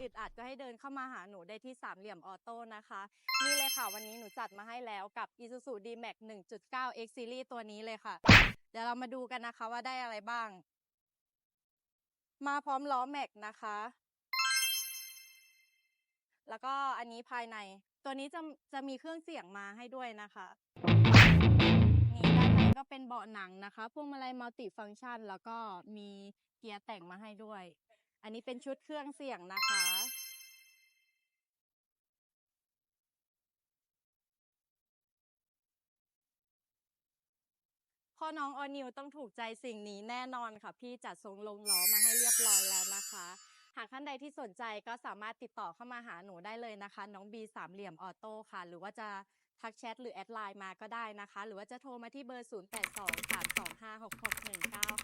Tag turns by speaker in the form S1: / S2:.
S1: อึดอัดก็ให้เดินเข้ามาหาหนูได้ที่สามเหลี่ยมออโต้นะคะ นี่เลยค่ะวันนี้หนูจัดมาให้แล้วกับ Isuzu D-Max 1.9 X Series ตัวนี้เลยค่ะ เดี๋ยวเรามาดูกันนะคะว่าได้อะไรบ้าง มาพร้อมล้อแม็กนะคะ แล้วก็อันนี้ภายใน ตัวนี้จะจะมีเครื่องเสียงมาให้ด้วยนะคะนี่ด้านในก็เป็นเบาะหนังนะคะพวงมาลัยมัลติฟังก์ชัน แล้วก็มีเกียร์แต่งมาให้ด้วย อันนี้เป็นชุดเครื่องเสียงนะคะ พ่อน้องออนิวต้องถูกใจสิ่งนี้แน่นอนค่ะ พี่จัดทรงลงล้อมาให้เรียบร้อยแล้วนะคะ หากท่านใดที่สนใจก็สามารถติดต่อเข้ามาหาหนูได้เลยนะคะ น้องบีสามเหลี่ยมออโต้ค่ะ หรือว่าจะทักแชทหรือแอดไลน์มาก็ได้นะคะ หรือว่าจะโทรมาที่เบอร์ 0823256619ค่ะ